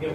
เกี่ยว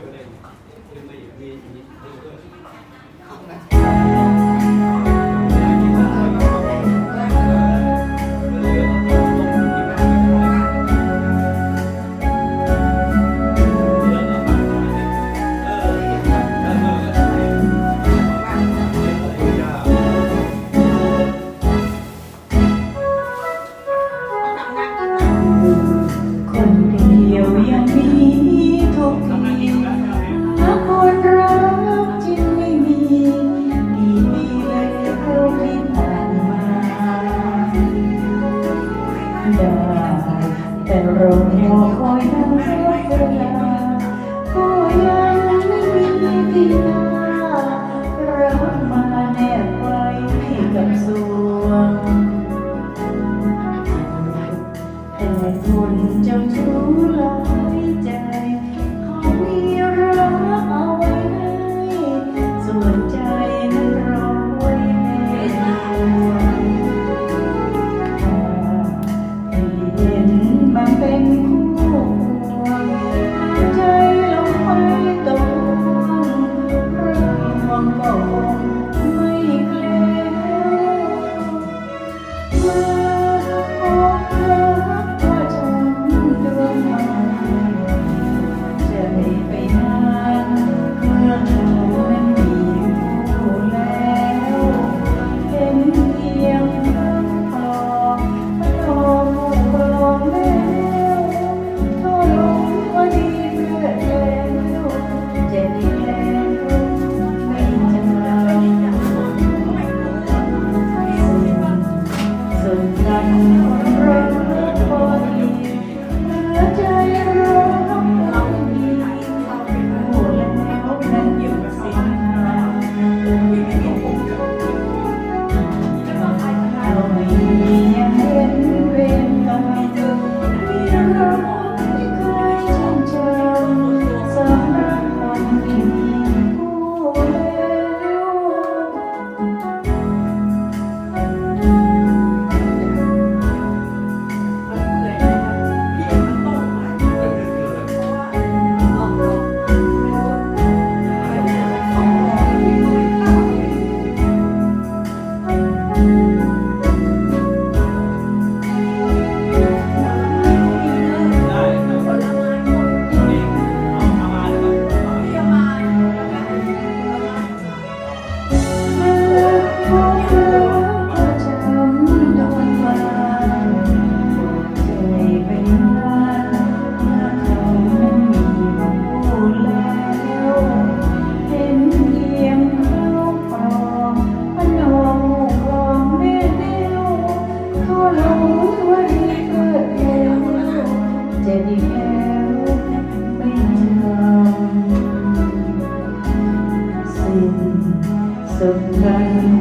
สุดใจ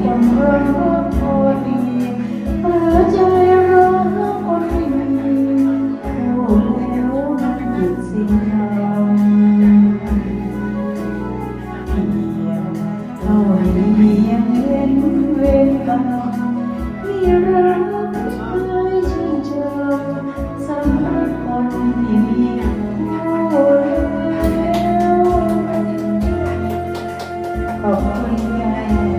ความรักพอดีเปิใจรักคนีเข้าแล้วมันหยุดสิ่งทำเพียงเท่านี้ Hallelujah.